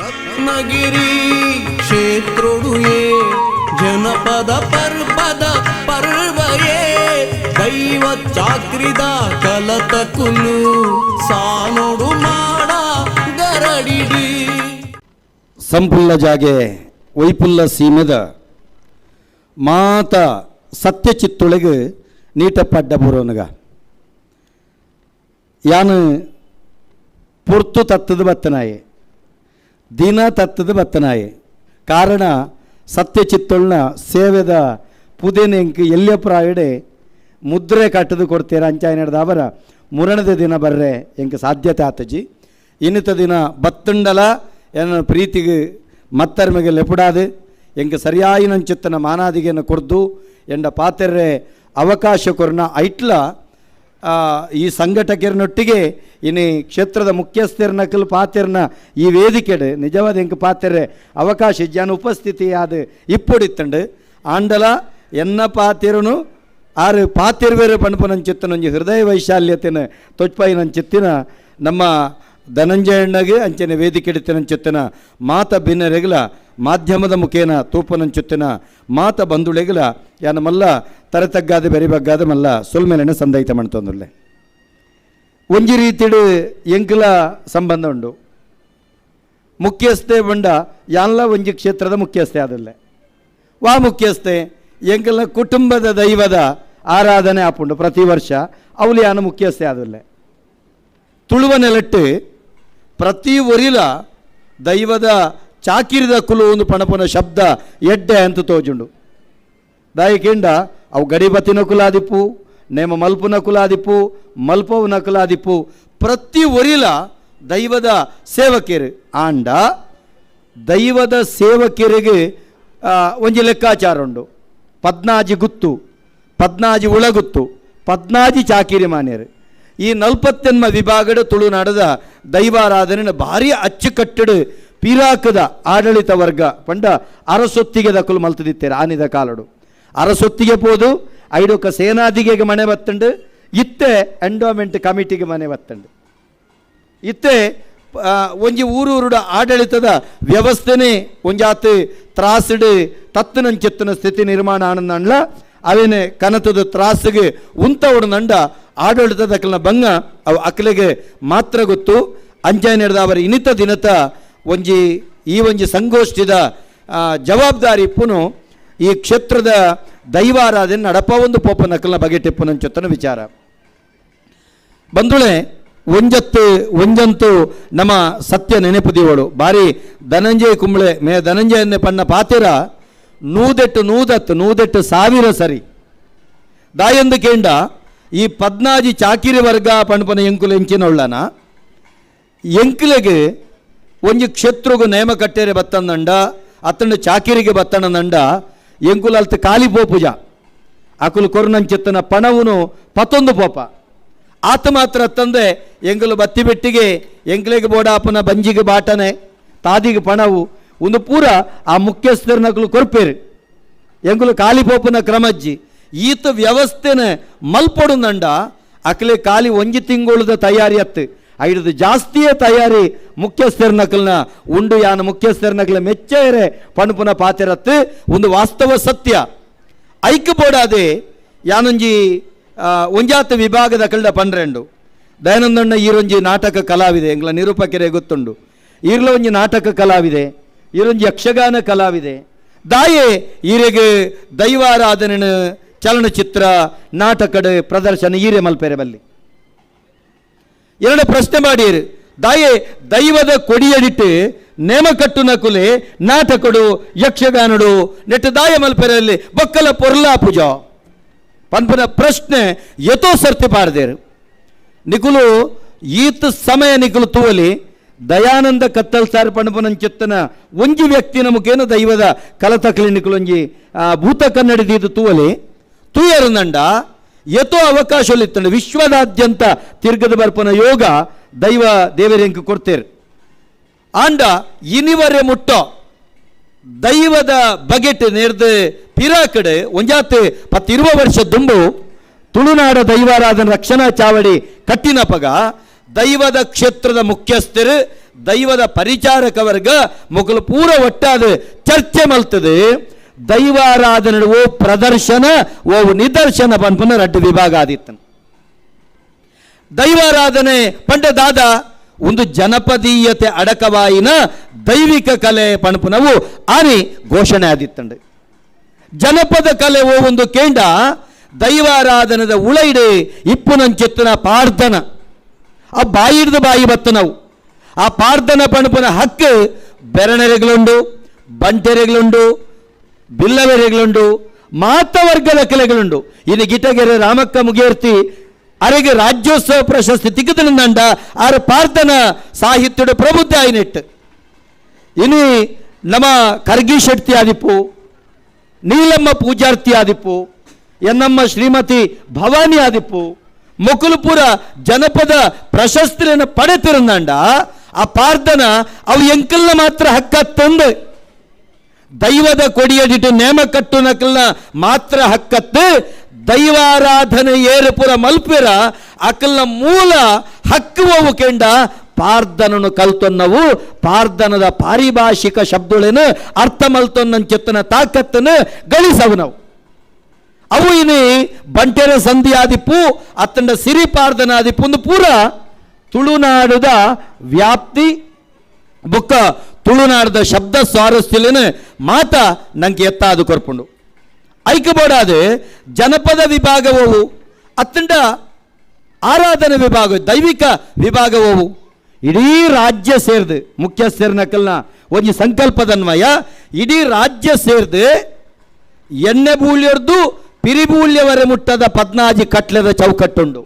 ರತ್ನಗಿರಿ ಕ್ಷೇತ್ರೊಡುಯೇ ಜನಪದ ಪರ್ವದ ಪರ್ವಯೇ, ದೈವ ಚಾಕ್ರಿದ ಕಲತ ಕುಲು, ಸಾನೋಡು ಮಾಡ ಗರಡಿಡಿ. ಸಂಪುಲ್ಲ ಜಾಗೆ ವೈಪುಲ್ಲ ಸೀಮದ ಮಾತ ಸತ್ಯ ಚಿತ್ತೊಳಗೆ ನೀಟಪಡ್ಡ ಬರೋನಗ ಯಾನು ಪುರ್ತು ತತ್ತದ ಬತ್ತನಾಯೆ. ದಿನ ತತ್ತದ ಬತ್ತನಾಯೆ ಕಾರಣ ಸತ್ಯ ಚಿತ್ತೊಳ್ನ ಸೇವೆದ ಪುದೇನೆಂಕ್ ಎಲ್ಯ ಪ್ರಾಯಡೆ ಮುದ್ರೆ ಕಟ್ಟದು ಕೊಡ್ತೀರ ಅಂಚಾಯ್ ನಡೆದ ಅವರ ಮುರಣದ ದಿನ ಬರ್ರೆ ಎಂಕ ಸಾಧ್ಯತೆ ಆತಜಿ. ಇನ್ನಿತ ದಿನ ಬತ್ತುಂಡಲ ಎನ್ನ ಪ್ರೀತಿಗೆ ಮತ್ತರ್ಮೆಗೆ ಲೆಪುಡಾದು ಎಂಕ ಸರಿಯಾಯಿನ ಚಿತ್ತನ ಮಾನಾದಿಗೆಯನ್ನು ಕೊಡ್ದು ಎಂಡ ಪಾತೆರ್ರೆ ಅವಕಾಶ ಕೊರ್ನ ಐಟ್ಲ ಆ, ಈ ಸಂಘಟಕರನ್ನೊಟ್ಟಿಗೆ ಇನ್ನು ಕ್ಷೇತ್ರದ ಮುಖ್ಯಸ್ಥರನಕಲ್ ಪಾತ್ರನ ಈ ವೇದಿಕೆಡು, ನಿಜವಾದ ಹೆಂಗೆ ಪಾತ್ರ ಅವಕಾಶ ಜನ ಉಪಸ್ಥಿತಿ ಆದ ಇಪ್ಪೊಡಿತ್ತಂಡು ಆಂಡಲ, ಎನ್ನ ಪಾತ್ರನು ಆರು ಪಾತಿರ್ವೇರು ಪಣಪು ನನ್ನ ಒಂಜಿ ಹೃದಯ ವೈಶಾಲ್ಯತೆನ ನನ್ನ ಚಿತ್ತಿನ ನಮ್ಮ ಧನಂಜಯಣ್ಣಗೆ ಅಂಚನೆ ವೇದಿಕೆ ಇಡ್ತಿನ ಚಿತ್ತಿನ ಮಾತ ಭಿನ್ನರೆಗಲ ಮಾಧ್ಯಮದ ಮುಖೇನ ತೂಪನ ಚಿತ್ತಿನ ಮಾತ ಬಂಧುಳೆಗಲ ಯಾನ ಮಲ್ಲ ತರತಗ್ಗಾದ ಬೆರಿಬಗ್ಗಾದ ಮಲ್ಲ ಸುಲ್ಮೇಲೆನ ಸಂದೈತ ಮಾಡ್ತಂದುಲ್ಲೆ ಒಂಜಿ ರೀತಿಡು ಎಂಕಲ ಸಂಬಂಧ ಉಂಡು. ಮುಖ್ಯಸ್ಥೆ ಬಂಡ ಯಾನ್ಲ ಒಂಜಿ ಕ್ಷೇತ್ರದ ಮುಖ್ಯಸ್ಥೆ ಆದಲ್ಲೆ. ವಾ ಮುಖ್ಯಸ್ಥೆ, ಎಂಕಲ ಕುಟುಂಬದ ದೈವದ ಆರಾಧನೆ ಆಪುಂಡು ಪ್ರತಿ ವರ್ಷ ಅವಳು ಯಾನ ಮುಖ್ಯಸ್ಥೆ ಆದಲ್ಲೆ. ತುಳುವ ನೆಲಟ್ಟು ಪ್ರತಿ ಒರಿಲ ದೈವದ ಚಾಕಿರಿದ ಕುಲು ಒಂದು ಪಣಪನ ಶಬ್ದ ಎಡ್ಡೆ ಅಂತ ತೋಜುಂಡು. ದಾಯಕೆಂಡ ಅವು ಗಡಿಬತ್ತಿನ ಕುಲಾದಿಪ್ಪು, ನೇಮ ಮಲ್ಪುನ ಕುಲಾದಿಪ್ಪು, ಮಲ್ಪವನ ಕುಲಾದಿಪ್ಪು. ಪ್ರತಿ ಒರಿಲ ದೈವದ ಸೇವಕಿಯರು. ಆಂಡ ದೈವದ ಸೇವಕಿಯರಿಗೆ ಒಂಜಿ ಲೆಕ್ಕಾಚಾರ ಉಂಡು. ಪದ್ನಾಜಿ ಗುತ್ತು, ಪದ್ನಾಜಿ ಉಳಗುತ್ತು, ಪದ್ನಾಜಿ ಚಾಕಿರಿ ಮಾನ್ಯರು. ಈ ನಲ್ಪತ್ತೆನ್ಮ ವಿಭಾಗದ ತುಳುನಾಡದ ದೈವಾರಾಧನೆ ಭಾರಿ ಅಚ್ಚುಕಟ್ಟಡ ಪಿರಾಕದ ಆಡಳಿತ ವರ್ಗ ಪಂಡ ಅರಸೊತ್ತಿಗೆ ದಕ್ಕಲು ಮಲ್ತದಿತ್ತೇರೆ ಆನಿದ ಕಾಲಡು. ಅರಸೊತ್ತಿಗೆ ಪೋದು ಐಡೊಕ್ಕ ಸೇನಾಧಿಗೆಗೆ ಮನೆ ಬತ್ತಂಡು, ಇತ್ತೆ ಎಂಡೋಮೆಂಟ್ ಕಮಿಟಿಗೆ ಮನೆ ಬತ್ತಂಡು. ಇತ್ತೆ ಒಂಜಿ ಊರೂರುಡ ಆಡಳಿತದ ವ್ಯವಸ್ಥೆನೇ ಒಂಜಾತ್ ತ್ರಾಸಿಡು ತತ್ತನಂಚೆತ್ತನ ಸ್ಥಿತಿ ನಿರ್ಮಾಣ ಆನಂದಣ್ಣ ಅವೇನೆ ಕನತದ ತ್ರಾಸಿಗೆ ಉಂತವಡು ನಂಡ ಆಡಳಿತದ ಭಂಗ ಅವು ಅಕಲಿಗೆ ಮಾತ್ರ ಗೊತ್ತು. ಅಂಜಾಯ್ ನಡೆದ ಅವರ ಇನಿತ ದಿನತ ಒಂಜಿ, ಈ ಒಂಜಿ ಸಂಗೋಷ್ಠಿದ ಜವಾಬ್ದಾರಿ ಇಪ್ಪುನು ಈ ಕ್ಷೇತ್ರದ ದೈವಾರಾಧನೆ ನಡಪ ಒಂದು ಪೋಪ ನಕಲ್ನ ವಿಚಾರ. ಬಂದುಳೆ ಒಂಜತ್ತು, ಒಂಜಂತು ನಮ್ಮ ಸತ್ಯ ನೆನೆಪುದಿವಳು ಬಾರಿ ಧನಂಜಯ ಕುಂಬಳೆ, ಮೇ ಧನಂಜಯನ್ನೇ ಪಣ್ಣ ಪಾತಿರ ನೂದತ್ತು, ನೂದೆಟ್ಟು ಸಾವಿರ ಸರಿ. ದಾಯಂದು ಕೇಂಡ, ಈ ಪದ್ನಾಜಿ ಚಾಕಿರಿ ವರ್ಗ ಪಣಪನ ಎಂಕುಲು ಎಂಚಿನೊಳ್ಳನ, ಎಂಕುಲೆಗೆ ಒಂಜಿ ಕ್ಷೇತ್ರಗು ನೇಮ ಕಟ್ಟೇರೆ ಬತ್ತಂದಂಡ ಅತ್ತಂಡ ಚಾಕಿರಿಗೆ ಬತ್ತಣದಂಡ ಎಂಕುಲು ಅಲ್ತ ಕಾಲಿ ಪೋಪುಜ ಅಕುಲು ಕೊರನಂಚಿತ್ತನ ಪಣವುನು ಪತ್ತೊಂದು ಪೋಪ. ಆತ ಮಾತ್ರ ತಂದೆ ಎಂಗಲು ಬತ್ತಿ ಬೆಟ್ಟಿಗೆ ಎಂಕ್ಲೆಗೆ ಬೋಡಾಪನ ಬಂಜಿಗೆ ಬಾಟನೆ, ತಾದಿಗೆ ಪಣವು ಒಂದು ಪೂರ ಆ ಮುಖ್ಯಸ್ಥರನಕಲು ಕೊರ್ಪೇರು. ಎಂಗುಲು ಕಾಲಿಪೋಪನ ಕ್ರಮಜ್ಜಿ. ಈತ ವ್ಯವಸ್ಥೆನೆ ಮಲ್ಪಡುಂದಂಡ ಅಕಲೆ ಕಾಲಿ ಒಂಜಿ ತಿಂಗಳದ ತಯಾರಿ ಅತ್ತು. ಐಡದು ಜಾಸ್ತಿಯೇ ತಯಾರಿ ಮುಖ್ಯಸ್ಥರ ನಕಲನ, ಉಂಡು ಯಾನ ಮುಖ್ಯಸ್ಥರ ನಕಲ ಮೆಚ್ಚೇರೆ ಪಣಪುನ ಪಾತಿರತ್ತು ಒಂದು ವಾಸ್ತವ ಸತ್ಯ. ಐಕ್ಯ ಬೋಡಾದೆ ಯಾನೊಂಜಿ ಒಂಜಾತ ವಿಭಾಗದ ಕಳ್ಳ ಪನ್ರೆಂಡು. ದಯಾನಂದಣ್ಣ ಈರೊಂಜಿ ನಾಟಕ ಕಲಾವಿದೆ ಎಂಗ್ಲ ನಿರೂಪಕೆರೆ ಗೊತ್ತುಂಡು. ಈರ್ಲ ಒಂಜಿ ನಾಟಕ ಕಲಾವಿದೆ. ಈರೊಂಜಿ ಯಕ್ಷಗಾನ ಕಲಾವಿದೆ. ದಾಯೆ ಈರೆಗೆ ದೈವಾರಾಧನೆ ಚಲನಚಿತ್ರ, ನಾಟಕದ ಪ್ರದರ್ಶನ ಈರೆ ಮಲ್ಪೆರೆ ಬಲ್ಲಿ ಎರಡು ಪ್ರಶ್ನೆ ಮಾಡಿರು. ದಾಯೆ, ದೈವದ ಕೊಡಿಯಡಿಟ್ಟು ನೇಮಕಟ್ಟು ನಕುಲೆ ನಾಟಕಡು, ಯಕ್ಷಗಾನಡು, ನೆಟ್ಟು ದಾಯ ಮಲ್ಪೆರಲ್ಲಿ ಬೊಕ್ಕಲ ಪೊರ್ಲಾ ಪೂಜಾ. ಪನ್ಪನ ಪ್ರಶ್ನೆ ಯಥೋ ಸರ್ತಿ ಪಾರದೇರು ನಿಕುಲು ಈತ ಸಮಯ ನಿಕುಲು ತೂವಲಿ ದಯಾನಂದ ಕತ್ತಲ್ ಸಾರ್ ಪಣಪನ ಚಿತ್ತನ ಒಂಜಿ ವ್ಯಕ್ತಿ ನಮಗೇನು ದೈವದ ಕಲತ ಕ್ಲಿನಿಕ್ಲು ಒಂಜಿ ಭೂತ ಕನ್ನಡಿದು ತೂವಲಿ, ತೂಯರು ನಂಡ ಯಥೋ ಅವಕಾಶಲಿತ್ತಂಡು ವಿಶ್ವದಾದ್ಯಂತ ತಿರ್ಗದ ಬರ್ಪನ ಯೋಗ ದೈವ ದೇವರಿಂಗ್ ಕೊಡ್ತೇರು. ಆಂಡ ಇನಿವರೆ ಮುಟ್ಟೋ ದೈವದ ಬಗೆಟ್ ನೇರ್ದು ಪಿರಾಕಡೆ ಒಂಜಾತ್ ಪತ್ತಿರುವ ವರ್ಷ ದುಂಬು ತುಳುನಾಡ ದೈವಾರಾಧನ ರಕ್ಷಣಾ ಚಾವಡಿ ಕಟ್ಟಿನ ಪಗ ದೈವದ ಕ್ಷೇತ್ರದ ಮುಖ್ಯಸ್ಥರು, ದೈವದ ಪರಿಚಾರಕ ವರ್ಗ ಮೊಗಲು ಪೂರ ಒಟ್ಟಾದ ಚರ್ಚೆ ಮಲ್ತದೆ. ದೈವಾರಾಧನೆ ಓ ಪ್ರದರ್ಶನ, ಓ ನಿದರ್ಶನ ಪನ್ಪುನ ರಡ್ಡು ವಿಭಾಗ ಆದಿತ್ತನು ದೈವಾರಾಧನೆ ಪಂಡ ದಾದ ಒಂದು ಜನಪದೀಯತೆ ಅಡಕವಾಯಿನ ದೈವಿಕ ಕಲೆ ಪಣಪುನವು ಆನಿ ಘೋಷಣೆ ಆದಿತ್ತಂಡು. ಜನಪದ ಕಲೆ ಓ ಒಂದು ಕೇಂದ್ರ ದೈವಾರಾಧನದ ಉಳೈಡೆ ಇಪ್ಪುನಂಚಿತ್ತಿನ ಪಾರ್ಧನ. ಆ ಬಾಯಿ ಹಿಡಿದು ಬಾಯಿ ಬತ್ತು ನಾವು. ಆ ಪಾರ್ಧನ ಪಣಪನ ಹಕ್ಕು ಬೆರಣೆರೆಗಳುಂಡು ಬಂಟೆರೆಗಳುಂಡು ಬಿಲ್ಲವೆರೆಗಳುಂಡು ಮಾತವರ್ಗದ ಕಲೆಗಳುಂಡು ಇನ್ನು ಗಿಟಗೆರೆ ರಾಮಕ್ಕ ಮುಗಿಯರ್ತಿ ಅರೆಗೆ ರಾಜ್ಯೋತ್ಸವ ಪ್ರಶಸ್ತಿ ತಿಕ್ಕದನಂದ ಆರು ಪಾರ್ಥನ ಸಾಹಿತ್ಯದ ಪ್ರಬುದ್ಧ ಆಯ್ನೆಟ್ಟು. ಇನಿ ನಮ್ಮ ಕರ್ಗಿ ಶೆಟ್ಟಿ ಆದಿಪ್ಪು, ನೀಲಮ್ಮ ಪೂಜಾರ್ತಿ ಆದಿಪ್ಪು, ಎನ್ನಮ್ಮ ಶ್ರೀಮತಿ ಭವಾನಿ ಆದಿಪ್ಪು ಮೊಕುಲಪುರ ಜನಪದ ಪ್ರಶಸ್ತಿಯನ್ನು ಪಡೆತಿರಂದಂಡ ಆ ಪಾರ್ಥನ ಅವು ಎಂಕಲ್ನ ಮಾತ್ರ ಹಕ್ಕ ತಂದು ದೈವದ ಕೊಡಿಯಡಿಟ್ಟು ನೇಮ ಕಟ್ಟು ನಕಲ್ನ ಮಾತ್ರ ಹಕ್ಕತ್ತು ದೈವಾರಾಧನೆ ಏರುಪುರ ಮಲ್ಪಿರ ಅಕಲ್ನ ಮೂಲ ಹಕ್ಕುವವು ಕೆಂಡ ಪಾರ್ಧನನು ಕಲ್ತೊನ್ನವು. ಪಾರ್ಧನದ ಪಾರಿಭಾಷಿಕ ಶಬ್ದಗಳೇನು ಅರ್ಥ ಮಲ್ತೊನ್ನ ಚೆತ್ತನ ತಾಕತ್ತನ್ನು ಗಳಿಸವು ನಾವು. ಅವು ಇನಿ ಬಂಟೆರ ಸಂಧಿ ಆದಿಪ್ಪು ಅತ್ತಂಡ ಸಿರಿ ಪಾರ್ಧನ ಒಂದು ಪೂರ ತುಳುನಾಡುದ ವ್ಯಾಪ್ತಿ. ಬೊಕ್ಕ ತುಳುನಾಡದ ಶಬ್ದ ಸ್ವಾರಸ್ಯಲೇನು ಮಾತ ನಂಗೆ ಎತ್ತಾದು ಕೊರ್ಪುಂಡು. ಐಕಬೋಡಾದೆ ಜನಪದ ವಿಭಾಗವವು, ಅತ್ತಂಡ ಆರಾಧನೆ ವಿಭಾಗ, ದೈವಿಕ ವಿಭಾಗವವು. ಇಡೀ ರಾಜ್ಯ ಸೇರ್ದು ಮುಖ್ಯಸ್ಥರನಕಲ್ನ ಒಂದು ಸಂಕಲ್ಪದನ್ವಯ, ಇಡೀ ರಾಜ್ಯ ಸೇರ್ದು ಎಣ್ಣೆ ಬೂಳ್ಯರ್ದು ಪಿರಿಬೂಳ್ಯವರೆ ಮುಟ್ಟದ ಪದ್ನಾಜಿ ಕಟ್ಲೆದ ಚೌಕಟ್ಟುಂಡು.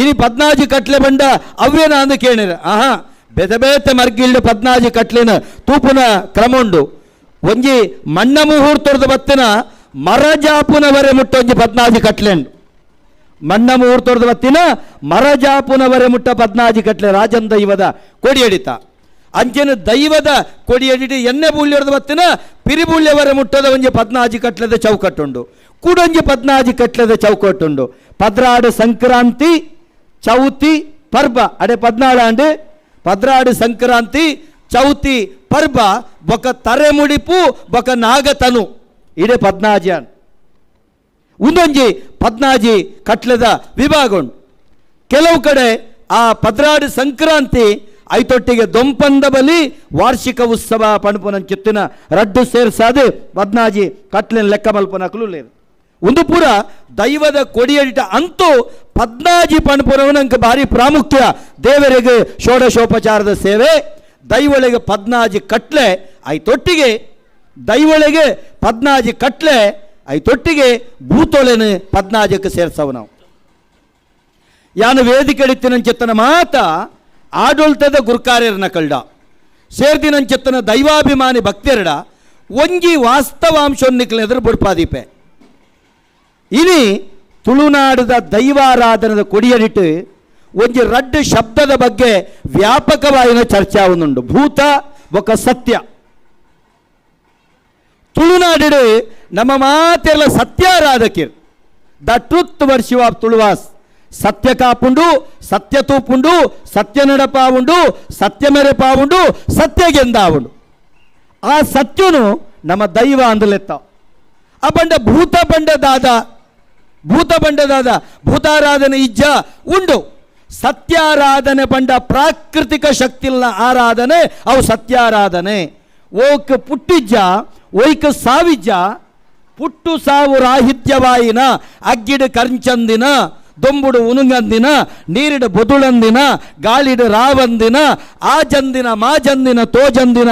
ಇನಿ ಪದ್ನಾಜಿ ಕಟ್ಲೆ ಬಂಡ ಅವ್ಯನ ಅಂದು ಕೇಳಿರ, ಆಹಾ ಬೆದಬೇತ ಮರ್ಗಿಲ್ಡು ಪದ್ನಾಜಿ ಕಟ್ಲಿನ ತೂಪುನ ಕ್ರಮ ಉಂಡು ಒಂಜಿ ಮಣ್ಣ ಮುಹೂರ್ತದ ಬತ್ತಿನ ಮರಜಾಪುನವರೆ ಮುಟ್ಟ ಒಂಜಿ ಪದ್ನಾಜಿ ಕಟ್ಲೆಂಡು. ಮಣ್ಣ ಮುಹೂರ್ತದ ಬತ್ತಿನ ಮರಜಾಪುನವರೆ ಮುಟ್ಟ ಪದ್ನಾಜಿ ಕಟ್ಲೆ ರಾಜನ್ ದೈವದ ಕೊಡಿಯಡಿತ. ಅಂಜಿನ ದೈವದ ಕೊಡಿಯಡಿಟಿ ಎಣ್ಣೆ ಬೂಳ್ಯದ ಬತ್ತಿನ ಪಿರಿಬೂಳ್ಯವರೆ ಮುಟ್ಟದ ಒಂಜಿ ಪದ್ನಾಜಿ ಕಟ್ಲೆದ ಚೌಕಟ್ಟುಂಡು. ಕೂಡೊಂಜಿ ಪದ್ನಾಜಿ ಕಟ್ಲೆದ ಚೌಕಟ್ಟುಂಡು ಪದ್ರಾಡು ಸಂಕ್ರಾಂತಿ, ಚೌತಿ, ಪರ್ಬ. ಅಡೆ ಪದ್ನಾಳಾಂಡು ಪದ್ರಾಡು ಸಂಕ್ರಾಂತಿ, ಚೌತಿ, ಪರ್ಬ. ಬೊಕ ತರೆ ಮುಡಿಪು ಬೊಕ ನಾಗತನು. ಇಡೆ ಪದ್ನಾಜಾನ್ ಉಂದೊಂಜಿ ಪದ್ನಾಜಿ ಕಟ್ಲೆದ ವಿಭಾಗ ಕೆಲವು ಕಡೆ ಆ ಪದ್ರಾಡು ಸಂಕ್ರಾಂತಿ ಐತೊಟ್ಟಿಗೆ ದೊಂಪಂದ ಬಲಿ ವಾರ್ಷಿಕ ಉತ್ಸವ ಪಣಪುನ ಚಿತ್ತಿನ ರಡ್ಡು ಸೇರ್ಸಾದು ಪದ್ನಾಜಿ ಕಟ್ಲಿನ ಲೆಕ್ಕ ಮಲ್ಪನಕಲು లేదు ಒಂದು ಪೂರ ದೈವದ ಕೊಡಿಯಡಿಟ ಅಂತೂ ಪದ್ನಾಜಿ ಪಣಪುರವನಂಕ ಭಾರಿ ಪ್ರಾಮುಖ್ಯ ದೇವರಿಗೆ ಷೋಡಶೋಪಚಾರದ ಸೇವೆ. ದೈವಳಿಗೆ ಪದ್ನಾಜಿ ಕಟ್ಲೆ ತೊಟ್ಟಿಗೆ ದೈವಳಿಗೆ ಪದ್ನಾಜಿ ಕಟ್ಲೆ ಆಯ್ತೊಟ್ಟಿಗೆ ಭೂತೊಳೆನ ಪದ್ನಾಜಕ್ಕೆ ಸೇರ್ಸವು ನಾವು. ಯಾನು ವೇದಿಕೆ ಎಡಿತ್ತಿನಂಚೆತ್ತನ ಮಾತ ಆಡಳಿತದ ಗುರುಕಾರ್ಯರನ್ನ ಕಳ್ಳ. ಸೇರ್ದಿನಂಚೆತ್ತನ ದೈವಾಭಿಮಾನಿ ಭಕ್ತರಡ ಒಂಜಿ ವಾಸ್ತವಾಂಶೊನ್ನಿಕ್ಲ ಎದುರು ಬುಡ್ಪಾದೀಪೆ. ಇನಿ ತುಳುನಾಡದ ದೈವಾರಾಧನದ ಕೊಡಿಯಲಿಟ್ಟು ಒಂಜಿ ರಡ್ಡು ಶಬ್ದದ ಬಗ್ಗೆ ವ್ಯಾಪಕವಾಗಿನ ಚರ್ಚೆ ಆವನುಂಡು ಭೂತ, ಒಕ ಸತ್ಯ. ತುಳುನಾಡಿಡು ನಮ್ಮ ಮಾತೆಲ್ಲ ಸತ್ಯಾರಾಧಕಿರ್. The truth worship Tuluvas. ಸತ್ಯ ಕಾಪುಂಡು, ಸತ್ಯ ತೂಪುಂಡು, ಸತ್ಯ ನಡಪಾವುಂಡು, ಸತ್ಯ ಮೆರೆಪಾವುಂಡು, ಸತ್ಯ ಗೆಂದಾವುಂಡು. ಆ ಸತ್ಯನು ನಮ್ಮ ದೈವ ಅಂದಲೆತ್ತ ಆ ಬಂಡ ಭೂತ ಬಂಡದಾದ ಭೂತ ಬಂಡದಾದ ಭೂತಾರಾಧನೆ ಇಜ್ಜ ಉಂಡು. ಸತ್ಯಾರಾಧನೆ ಬಂಡ ಪ್ರಾಕೃತಿಕ ಶಕ್ತಿಲ್ನ ಆರಾಧನೆ, ಅವು ಸತ್ಯಾರಾಧನೆ. ಓಕ್ ಪುಟ್ಟಿಜ್ಜ ಒಯ್ಕ ಸಾವಿಜ್ಜ, ಪುಟ್ಟು ಸಾವು ರಾಹಿತ್ಯವಾಯಿನ, ಅಗ್ಗಿಡು ಕರ್ಚಂದಿನ. ದೊಂಬುಡು ಉನುಗಂದಿನ ನೀರಿಡು ಬೊದುಳಂದಿನ ಗಾಳಿಡು ರಾವಂದಿನ ಆ ಜಂದಿನ ಮಾಜಂದಿನ ತೋಜಂದಿನ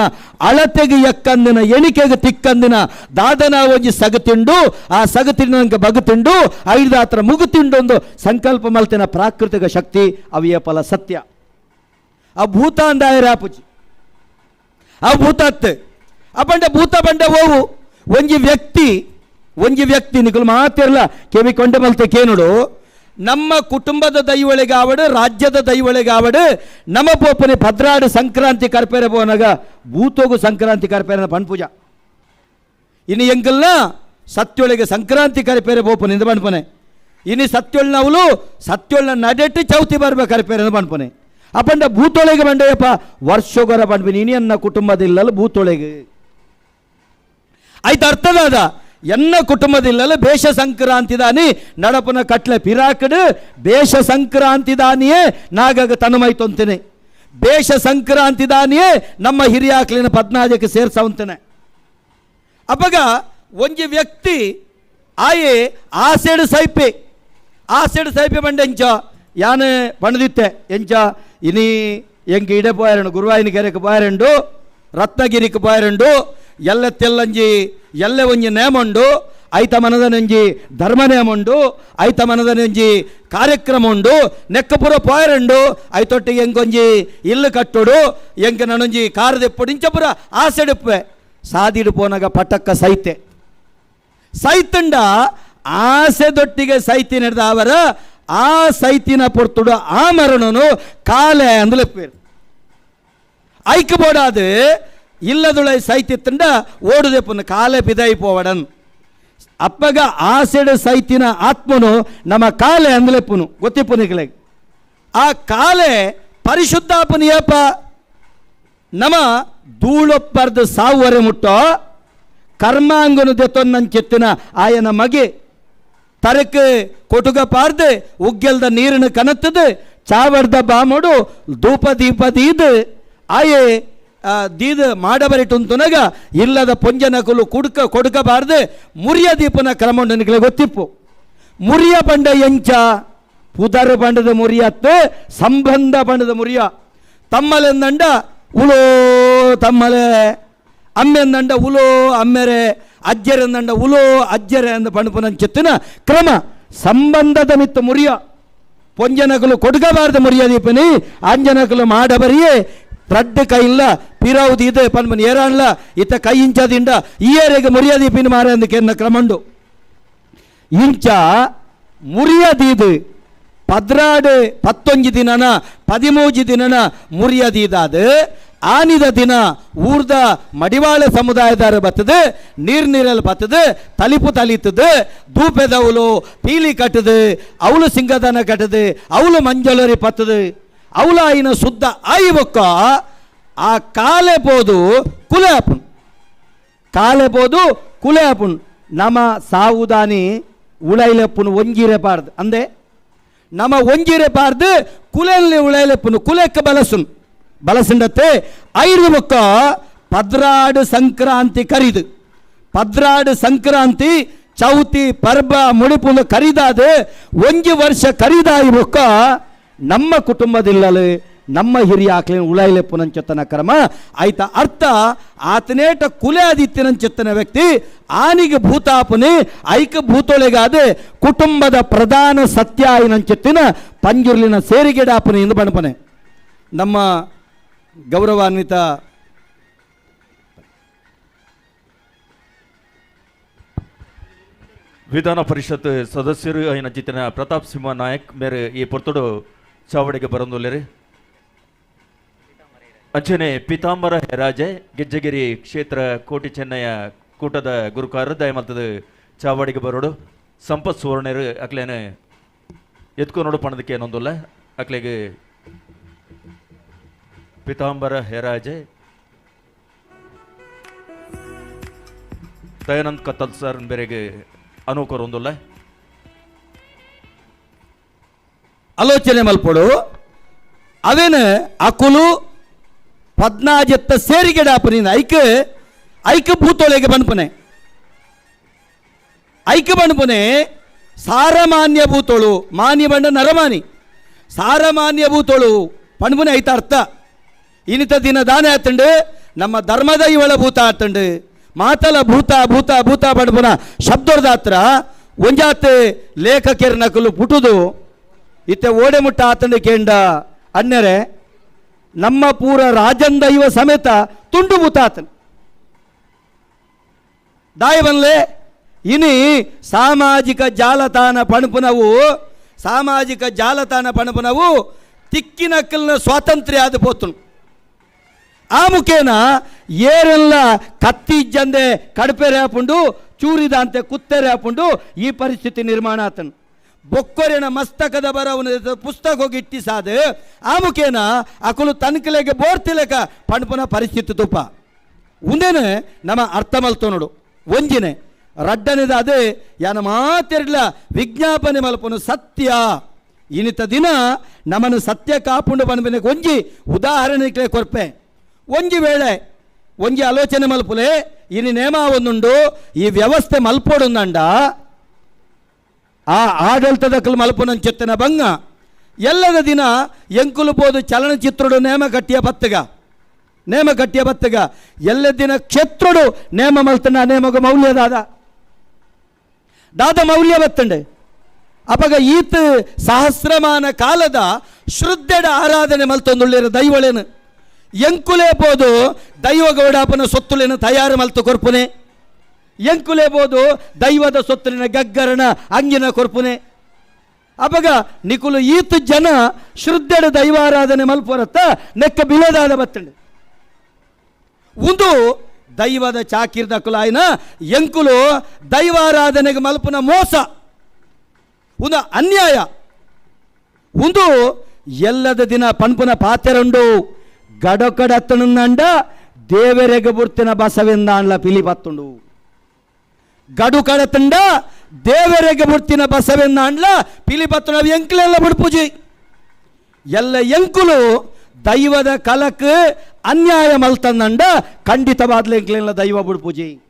ಅಳತೆಗೆ ಎಕ್ಕಂದಿನ ಎಣಿಕೆಗೆ ತಿಕ್ಕಂದಿನ ದಾದನ ಒಂಜಿ ಸಗತಿಂಡು, ಆ ಸಗತಿನಂಗೆ ಬಗತಿಂಡು ಐದು ಹತ್ರ ಮುಗುತಿಂಡೊಂದು ಸಂಕಲ್ಪ ಮಲ್ತಿನ ಪ್ರಾಕೃತಿಕ ಶಕ್ತಿ ಅವಿಯ ಫಲ ಸತ್ಯ. ಆ ಭೂತಾಂದಾಯ ಪೂಜಿ. ಆ ಭೂತಾತ್, ಆ ಬಂಡ ಭೂತ ಬಂಡೆ ಓವು, ಒಂಜಿ ವ್ಯಕ್ತಿ ಒಂಜಿ ವ್ಯಕ್ತಿ ನಿಕಲು ಮಾತಿರಲ್ಲ ಕೆಮಿಕೊಂಡ ಮಲ್ತೆ ಕೇನುಡು ನಮ್ಮ ಕುಟುಂಬದ ದೈವಳಿಗಾವಡು ರಾಜ್ಯದ ದೈವಳಿಗಾವಡು ನಮ್ಮ ಪೋಪನಿ ಭದ್ರಾಡು ಸಂಕ್ರಾಂತಿ ಕರ್ಪೇರೆ ಪೋನಾಗ, ಭೂತೋಗು ಸಂಕ್ರಾಂತಿ ಕರ್ಪೇರ ಪಣ್ಪೂಜ. ಇನ್ನು ಎಂಕಲ್ನ ಸತ್ಯೊಳಗೆ ಸಂಕ್ರಾಂತಿ ಕರಿಪೇರೆ ಪೋಪನಿ ಇಂದ ಬಣ್ಪನೆ ಇನ್ನು ಸತ್ಯೊಳ್ ನವಲು ಸತ್ಯೊಳ್ನ ನಡೆಟ್ಟು ಚೌತಿ ಬರ್ಬೇಕು ಕರಿಪೇರೆ ಬಣ್ಪನೆ ಅಪ್ಪಂಡ ಭೂತೊಳಗೆ ಬಂಡೆಯಪ್ಪ, ವರ್ಷಗೊರ ಬಂದ್ವಿ ನೀನು ಎನ್ನ ಕುಟುಂಬದಿಲ್ಲಲ್ಲ ಭೂತೊಳಗೆ. ಆಯ್ತು, ಅರ್ಥದಾದ? ಎನ್ನ ಕುಟುಂಬದಲ್ಲೆಲ್ಲ ಬೇಷ ಸಂಕ್ರಾಂತಿದಾನಿ ನಡಪನ ಕಟ್ಲೆ ಪಿರಾಕಡು ಬೇಷ ಸಂಕ್ರಾಂತಿದಾನಿಯೇ ನಾಗಾಗ ತನಮೈತೊಂತೇನೆ ಬೇಷ ಸಂಕ್ರಾಂತಿದಾನಿಯೇ ನಮ್ಮ ಹಿರಿಯಾಕ್ಲಿನ ಪದ್ನಾಜಕ್ಕೆ ಸೇರ್ಸವಂತೇನೆ. ಅಪಗ ಒಂಜಿ ವ್ಯಕ್ತಿ ಆಯೆ ಆಸೆಡು ಸೈಪೆ ಆಸೆಡು ಸೈಪೆ ಬಂಡೆ ಎಂಚ, ಯಾನು ಪಣದಿತ್ತೆ, ಎಂಚ, ಇನಿ ಎಂಗೆ ಇಡೆ ಪಾಯರಣ ಗುರುವಾಯಿನ ಕೆರೆಗೆ ಪಾಯರಂಡು, ರತ್ನಗಿರಿಗೆ ಪಾಯರಂಡು ಎಲ್ಲ ತೆಲ್ಲಂಜಿ, ಎಲ್ಲ ಒಂಜಿ ನೇಮುಂಡು, ಐತ ಮನದ ನಂಜಿ ಧರ್ಮ ನೇಮಂಡು, ಐತ ಮನದನೊಂಜಿ ಕಾರ್ಯಕ್ರಮ ಉಂಡು, ನೆಕ್ಕಪುರ ಪೋಯರಂಡು ಐತೊಟ್ಟಿ ಎಂಕೊಂಜಿ ಇಲ್ಲು ಕಟ್ಟುಡು ಎಂಕ ನನೊಂಜಿ ಕಾರದೆಪ್ಪುಡು ಇಂಚಪುರ ಆಸೆಡಿಪ್ಪೆ. ಸಾದಿಡು ಪೋನಾಗ ಪಟಕ್ಕ ಸೈತೆ. ಸೈತಂಡ ಆಸೆ ದೊಟ್ಟಿಗೆ ಸೈತಿ ನಡೆದ ಅವರ, ಆ ಸೈತಿನ ಪೊರ್ತುಡು ಆ ಮರಣನು ಕಾಲೆ ಅಂದ್ಲಪ್ಪ. ಐಕ್ಬೋಡಾದ ಇಲ್ಲದುಳೈ ಸೈತಿತ್ತಂಡ ಓಡುದೆಪ್ಪನ ಕಾಲೆ ಬಿದೈ ಪೋವಡನ್. ಅಪ್ಪಗ ಆಸೆಡು ಸೈತಿನ ಆತ್ಮನು ನಮ್ಮ ಕಾಲೆ ಅಂದಲೆಪ್ಪನು ಗೊತ್ತಿಪ್ಪನಿಗೆ ಆ ಕಾಲೆ ಪರಿಶುದ್ಧಾಪನಿಯಪ್ಪ ನಮ ಧೂಳೊಪ್ಪರ್ದು ಸಾವುವರೆ ಮುಟ್ಟೋ ಕರ್ಮಾಂಗನು ದೆತ್ತೊನ್ನಂಚಿತ್ತಿನ ಆಯನ ಮಗೆ. ತರಕ್ಕೆ ಕೊಟುಗ ಪಾರ್ದು, ಉಗ್ಗೆಲ್ದ ನೀರಿನ ಕನತ್ತದು ಚಾವರ್ದ ಬಾಮಡು ಧೂಪ ದೀಪದೀದು ಆಯೇ ದೀದು ಮಾಡಬರಿಟುಂತುನಗ ಇಲ್ಲದ ಪೊಂಜನಕಲು ಕುಡುಕ ಕೊಡುಕಬಾರ್ದು ಮುರಿಯ ದೀಪನ ಕ್ರಮ ನಿನಗೆ ಗೊತ್ತಿಪ್ಪು ಮುರಿಯ ಬಂಡ ಎಂಚ ಪುದರ್ ಬಂಡದ ಮುರಿಯತ್ತು ಸಂಬಂಧ ಬಂಡದ ಮುರಿಯ ತಮ್ಮಲೆಂದಂಡ ಉಳೋ ತಮ್ಮಲೆ ಅಮ್ಮೆಂದಂಡ ಉಲೋ ಅಮ್ಮೆರೆ ಅಜ್ಜರೆಂದಂಡ ಉಲೋ ಅಜ್ಜರೆ ಅಂದ ಪಣಪುನಂಚೆತ್ತಿನ ಕ್ರಮ ಸಂಬಂಧದ ಮಿತ್ತ ಮುರಿಯ ಪೊಂಜನಕಲು ಕೊಡುಗಬಾರ್ದು ಮುರಿಯ ದೀಪನಿ ಅಂಜನಕಲು ಮಾಡಬರಿಯೇ ರಡ್ಡ ಕೈಲ್ಲ ಪಿರೌದು ಇದು ಪನ್ಪನ್ ಏರಾಣ್ಲ ಇತ್ತ ಕೈ ಇಂಚದಿಂದ ಈಯರೆಗೆ ಮುರಿಯ ದೀಪಿನ ಮಾರ ಅಂದ ಕೆನ್ನ ಕ್ರಮಂಡು ಇಂಚ ಮುರಿಯದೀದು ಪದ್ರಾಡು ಪತ್ತೊಂಜಿ ದಿನನ ಪದಿಮೂಜಿ ದಿನನ ಮುರಿಯದೀದಾದು ಆನಿದ ದಿನ ಊರ್ದ ಮಡಿವಾಳ ಸಮುದಾಯದಾರ ಬತ್ತದು ನೀರ್ ನೀರಲ್ಲಿ ಬತ್ತದು ತಲಿಪು ತಲಿತದು ಧೂಪೆದವಳು ಪೀಲಿ ಕಟ್ಟದು ಅವಳು ಸಿಂಗದನ ಕಟ್ಟದು ಅವಳು ಮಂಜಲರಿ ಪತ್ತದು ಅವಲಾಯಿನ ಶುದ್ಧ ಆಯ್ಬೊಕ್ಕ ಆ ಕಾಲೆ ಬೋದು ಕುಲೆ ಅಪುನ್ ಕಾಲೆ ಬೋದು ಕುಲೆ ಅಪುನ್ ನಮ ಸಾವುದಾನಿ ಉಳೈಲೆಪ್ಪುನು ಒಂಗಿರಬಾರ್ದು ಅಂದೆ ನಮ ಒಂಗಿರಬಾರ್ದು ಕುಲೆಯಲ್ಲಿ ಉಳೈಲೆಪ್ಪುನು ಕುಲೆಕ್ಕೆ ಬಲಸುನ್ ಬಲಸಿಂಡತ್ತೆ ಐದು ಬೊಕ್ಕ ಪದ್ರಾಡು ಸಂಕ್ರಾಂತಿ ಕರಿದು ಪದ್ರಾಡು ಸಂಕ್ರಾಂತಿ ಚೌತಿ ಪರ್ಬ ಮುಡಿಪುನು ಕರಿದಾದ ಒಂಜಿ ವರ್ಷ ಕರಿದಾಯಿ ಬೊಕ್ಕ ನಮ್ಮ ಕುಟುಂಬದಿಲ್ಲಲೆ ನಮ್ಮ ಹಿರಿಯ ಆಕಳಿನ ಉಳಾಯಿಲೆ ಪುನಂಚೆತ್ತನ ಕ್ರಮ. ಆಯ್ತ ಅರ್ಥ, ಆತನೇಟ ಕುಲೆ ಆದಿತ್ಯನಂಚೆತ್ತನ ವ್ಯಕ್ತಿ, ಆನಿಗೆ ಭೂತಾಪನೆ, ಐಕ ಭೂತೊಳೆಗಾದೆ ಕುಟುಂಬದ ಪ್ರಧಾನ ಸತ್ಯ ಆಯಿನಂಚೆತ್ತಿನ ಪಂಜುರ್ಲಿನ ಸೇರಿಗೆಡಾಪನೆ ಎಂದು ಬಣಪನೆ. ನಮ್ಮ ಗೌರವಾನ್ವಿತ ವಿಧಾನ ಪರಿಷತ್ ಸದಸ್ಯರು ಆಯ್ನ ಚಿತ್ತಿನ ಪ್ರತಾಪ್ ಸಿಂಹ ನಾಯಕ್ ಮೇರೆ ಈ ಪೊರ್ತುಡು ಚಾವಡಿಗೆ ಬರಂದುಲ್ಲೆರಿ ಅಂಚನೆ ಪೀತಾಂಬರ ಹೆರಾಜೆ ಗೆಜ್ಜಗಿರಿ ಕ್ಷೇತ್ರ ಕೋಟಿ ಚೆನ್ನಯ ಕೂಟದ ಗುರುಕಾರ ದಯಮಲ್ತದ ಚಾವಡಿಗೆ ಬರೋಡು. ಸಂಪತ್ ಸುವರ್ಣರು, ಅಕ್ಲೇನೆ ಎತ್ಕೊನೋಡು ಪಣದಕ್ಕೆ ಏನೊಂದಲ್ಲ ಅಕ್ಲೆಗೆ ಪೀತಾಂಬರ ಹೆರಾಜೆ ದಯಾನಂದ್ ಕತ್ತಲ್ ಸರ್ ಬೇರೆಗೆ ಅನುಕರೊಂದುಲ್ಲ ಆಲೋಚನೆ ಮಲ್ಪಡು. ಅವೇನು ಅಕುಲು ಪದ್ನಾಜತ್ತ ಸೇರಿಗೆಡಾಪನಿಂದ ಐಕ ಐಕ ಭೂತೊಳೆಗೆ ಬಣ್ಪನೆ ಐಕ ಬಣ್ಪನೆ ಸಾರಮಾನ್ಯ ಭೂತೋಳು. ಮಾನ್ಯ ಬಂಡ ನರಮಾನಿ. ಸಾರಮಾನ್ಯ ಭೂತೋಳು. ಪಣ್ಪುನೆ ಐತ ಅರ್ಥ. ಇನಿತ ದಿನ ದಾನ ಆತಂಡು, ನಮ್ಮ ಧರ್ಮದ ಇವಳ ಭೂತ ಆತಂಡು. ಮಾತಲ ಭೂತ ಭೂತ ಭೂತ ಪಣ್ಪುನ ಶಬ್ದದ ಹತ್ರ ಒಂಜಾತ್ ಲೇಖಕಿಯರ್ ನಕಲು ಪುಟುದು. ಇತ್ತೆ ಓಡೆ ಮುಟ್ಟ ಆತಂಡ ಕೇಂಡ. ಅನ್ಯರೆ, ನಮ್ಮ ಪೂರ ರಾಜನ್ ದೈವ ಸಮೇತ ತುಂಡು ಬುತಾತನ್ ದಾಯವನ್ಲೆ ಇನಿ ಸಾಮಾಜಿಕ ಜಾಲತಾಣ ಪಣಪುನವು, ಸಾಮಾಜಿಕ ಜಾಲತಾಣ ಪಣಪುನವು ತಿಕ್ಕಿನಕ್ಕಲ್ನ ಸ್ವಾತಂತ್ರ್ಯ ಆದ ಪೋತನು ಆ ಮುಖೇನ ಏರೆಲ್ಲ ಕತ್ತಿ ಜಂದೆ ಕಡಪೆ ರೇಪುಂಡು ಚೂರಿದ ಅಂತೆ ಕುತ್ತೆ ರೇಪುಂಡು ಬೊಕ್ಕೊರೆನ ಮಸ್ತಕದ ಬರವನ ಪುಸ್ತಕ ಇಟ್ಟಿ ಇಟ್ಟಿಸಾದ. ಆ ಮುಖೇನ ಅಕುಲು ತನಕಲೆಗೆ ಬೋರ್ತಿಲಕ ಪಣಪನ ಪರಿಸ್ಥಿತಿ ತುಪ್ಪ. ಉಂದೇನೆ ನಮ್ಮ ಅರ್ಥ ಮಲ್ತು ಒಂಜಿನೆ. ರಡ್ಡನೆದ ಅದೇ, ಯಾನ ವಿಜ್ಞಾಪನೆ ಮಲ್ಪನು ಸತ್ಯ. ಇನಿತ ದಿನ ನಮ್ಮನ್ನು ಸತ್ಯ ಕಾಪುಂಡು ಬಂದ ಒಂಜಿ ಉದಾಹರಣೆ ಕೊರ್ಪೆ. ಒಂಜಿ ವೇಳೆ, ಒಂಜಿ ಆಲೋಚನೆ ಮಲ್ಪುಲೆ, ಇನಿ ನೇಮ ಒಂದುಂಡು ಈ ವ್ಯವಸ್ಥೆ ಮಲ್ಪೊಡುಂದಂಡ ಆ ಆಡಳಿತದ ಮಲ್ಪುನಂಚೆತ್ತಿನ ಬಂಗ ಎಲ್ಲದ ದಿನ ಎಂಕುಲು ಪೋದು ಚಲನಚಿತ್ರಡು ನೇಮ ಕಟ್ಟಿಯ ಬತ್ತಗ. ನೇಮ ಕಟ್ಟಿಯ ಬತ್ತಗ. ಎಲ್ಲ ದಿನ ಕ್ಷೇತ್ರಡು ನೇಮ ಮಲ್ತನ ನೇಮಗ ಮೌಲ್ಯ ದಾದ ಮೌಲ್ಯ ಬತ್ತಂಡೆ. ಅಪಗ ಈತ ಸಹಸ್ರಮಾನ ಕಾಲದ ಶ್ರದ್ಧೆಡ ಆರಾಧನೆ ಮಲ್ತೊಂದುಳ್ಳಿರ ದೈವಳೇನು. ಎಂಕುಲೇ ಬೋದು ದೈವ ಗೌಡಾಪನ ಸೊತ್ತುಲೇನು ತಯಾರು ಮಲ್ತು ಕೊರ್ಪುನೆ. ಎಂಕುಲೇ ಬೋದು ದೈವದ ಸೊತ್ತಲಿನ ಗಗ್ಗರಣ, ಅಂಗಿನ ಕೊರ್ಪುನೆ. ಅಪಗ ನಿಕುಲು ಈತ ಜನ ಶ್ರದ್ಧೆಡ ದೈವಾರಾಧನೆ ಮಲ್ಪೊರತ್ತ ನೆಕ್ಕ ಬಿಳದಾದ ಬತ್ತಂಡೆ. ಒಂದು ದೈವದ ಚಾಕಿರ್ದ ಕುಲಾಯಿನ ಎಂಕುಲು ದೈವಾರಾಧನೆಗೆ ಮಲ್ಪುನ ಮೋಸ. ಒಂದು ಅನ್ಯಾಯ. ಒಂದು ಎಲ್ಲದ ದಿನ ಪನ್ಪುನ ಪಾತೆರಂಡು. ಗಡಕಡತ್ತನಂಡ ದೇವರೆಗೆ ಬುರ್ತಿನ ಬಸವೆಂದ ಅಣ್ಣ ಪಿಲಿ ಪತ್ತುಂಡು ಗಡು ಕಡತಂಡ ದೇವರಿಗೆ ಬುರ್ತಿನ ಬಸವೆನ್ನ ಅಂಡ್ಲ ಪಿಲಿ ಬತ್ತು ನಾವು ಎಂಕ್ಲೆಲ್ಲ ಬಿಡ್ಪೂಜಿ ಎಲ್ಲ ಎಂಕುಲು ದೈವದ ಕಲಕ್ ಅನ್ಯಾಯ ಮಲ್ತಂದಂಡ ಖಂಡಿತವಾದ್ಲೆ ಎಂಕ್ಲೆಲ್ಲ ದೈವ ಬಿಡ್ಪೂಜಿ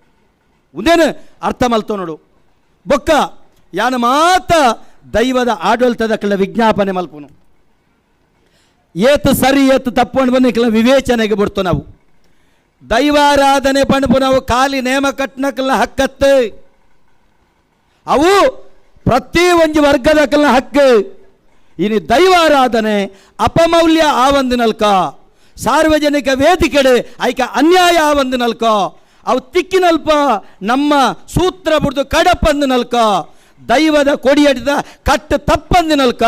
ಉಂದೇನು ಅರ್ಥ ಮಲ್ತು ನೋಡು. ಬೊಕ್ಕ, ಯಾನ ಮಾತ ದೈವದ ಆಡಳಿತದ ಕೆಲ ವಿಜ್ಞಾಪನೆ ಮಲ್ಪನು. ಏತು ಸರಿ ಏತು ತಪ್ಪು ಬಂದು ಕೆಲ ವಿವೇಚನೆಗೆ ಬಿಡ್ತು ನಾವು. ದೈವಾರಾಧನೆ ಪಣಪು ನಾವು ಖಾಲಿ ನೇಮ ಹಕ್ಕತ್ತೆ. ಅವು ಪ್ರತಿ ಒಂದು ವರ್ಗದ ಕೆಲ ಹಕ್ಕು. ಇನ್ನು ದೈವಾರಾಧನೆ ಅಪಮೌಲ್ಯ ಆವಂದಿನಲ್ಕ ಸಾರ್ವಜನಿಕ ವೇದಿಕೆಡೆ ಐಕ ಅನ್ಯಾಯ ಆವಂದಿನಲ್ಕ ಅವು ತಿಕ್ಕಿನಲ್ಪ ನಮ್ಮ ಸೂತ್ರ ಬಿಡ್ದು ಕಡಪಂದಿನಲ್ಕ ದೈವದ ಕೊಡಿಯಡಿದ ಕಟ್ಟು ತಪ್ಪಂದಿನಲ್ಕ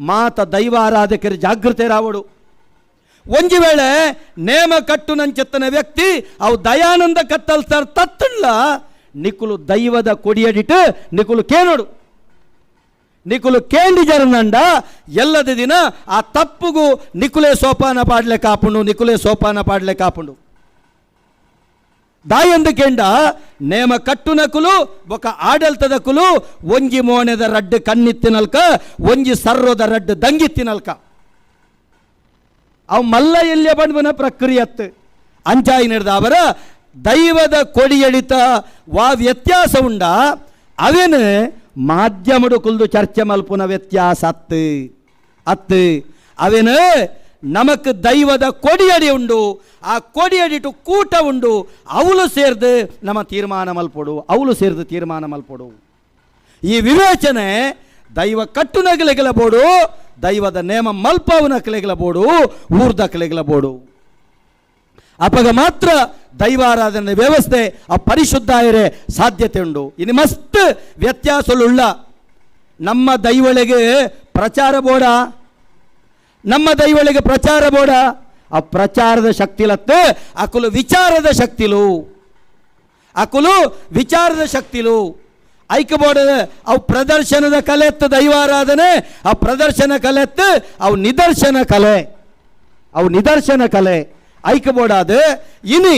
ಮಾತ ದೈವಾರಾಧಕರ ಜಾಗೃತೆ ರಾವಡು. ಒಂಜಿ ವೇಳೆ ನೇಮ ಕಟ್ಟು ನಂಚೆತ್ತನ ವ್ಯಕ್ತಿ, ಅವು ದಯಾನಂದ ಕತ್ತಲ್ಸ್ತಾರ ತತ್ತಲ್ಲ ನಿಕುಲು ದೈವದ ಕೊಡಿಯಡಿಟ್ಟು ನಿಕುಲು ಕೇನೋಡು ನಿಕುಲು ಕೇಂಡಿ ಜರನಂಡ ಎಲ್ಲದ ದಿನ ಆ ತಪ್ಪುಗೂ ನಿಕುಲೆ ಸೋಪಾನ ಪಾಡ್ಲೆ ಕಾಪುಂಡು, ನಿಕುಲೆ ಸೋಪಾನ ಪಾಡ್ಲೆ ಕಾಪುಂಡು. ದಾಯಂದು ಕೆಂಡ, ನೇಮ ಕಟ್ಟುನಕುಲು ಬೊಕ ಆಡಳಿತದಕುಲು ಒಂಜಿ ಮೋನೆದ ರಡ್ಡು ಕಣ್ಣಿತ್ತಿನಲ್ಕ ಒಂಜಿ ಸರ್ರೋದ ರಡ್ಡು ದಂಗಿತ್ತಿನಲ್ಕ ಅವು ಮಲ್ಲ ಎಲ್ಲಿಯ ಬಂದ್ಬನ ಪ್ರಕ್ರಿಯೆ ಅಂಚಾಯಿ ನಡೆದ ಅವರ ದೈವದ ಕೊಡಿಯಡಿತ ವಾ ವ್ಯತ್ಯಾಸ ಉಂಡ. ಅವೇನು ಮಾಧ್ಯಮಡು ಕುಲ್ದು ಚರ್ಚೆ ಮಲ್ಪುನ ವ್ಯತ್ಯಾಸ ಅತ್ತು. ಅತ್ತು. ಅವೇನು ನಮಕ್ ದೈವದ ಕೊಡಿಯಡಿ ಉಂಡು. ಆ ಕೊಡಿಯಡಿಟು ಕೂಟ ಉಂಡು. ಅವಳು ಸೇರ್ದು ನಮ್ಮ ತೀರ್ಮಾನ ಮಲ್ಪಡು. ಅವಳು ಸೇರ್ದು ತೀರ್ಮಾನ ಮಲ್ಪಡು. ಈ ವಿವೇಚನೆ ದೈವ ಕಟ್ಟುನ ಬೋಡು ದೈವದ ನೇಮ ಮಲ್ಪವನ ಕಲೆಗಲಬೋಡು, ಊರ್ದ ಕಲೆಗಲಬೋಡು. ಅಪಗ ಮಾತ್ರ ದೈವಾರಾಧನೆ ವ್ಯವಸ್ಥೆ ಆ ಪರಿಶುದ್ಧ ಇರೆ ಸಾಧ್ಯತೆ ಉಂಡು ಇನ್ನು ಮಸ್ತ್ ವ್ಯತ್ಯಾಸಲುಳ್ಳ ನಮ್ಮ ದೈವಳಿಗೆ ಪ್ರಚಾರ ಬೋಡ, ನಮ್ಮ ದೈವಳಿಗೆ ಪ್ರಚಾರ ಬೋಡ, ಆ ಪ್ರಚಾರದ ಶಕ್ತಿಲತ್ತೆ ಅಕುಲು ವಿಚಾರದ ಶಕ್ತಿಲು, ಅಕುಲು ವಿಚಾರದ ಶಕ್ತಿಲು. ಐಕ್ಯಬೋಡದ ಅವು ಪ್ರದರ್ಶನದ ಕಲೆ ಎತ್ತ ದೈವಾರಾಧನೆ ಆ ಪ್ರದರ್ಶನ ಕಲೆ ಎತ್ತ, ಅವು ನಿದರ್ಶನ ಕಲೆ. ಅವು ನಿದರ್ಶನ ಕಲೆ. ಐಕಬೋಡಾದ ಇನಿ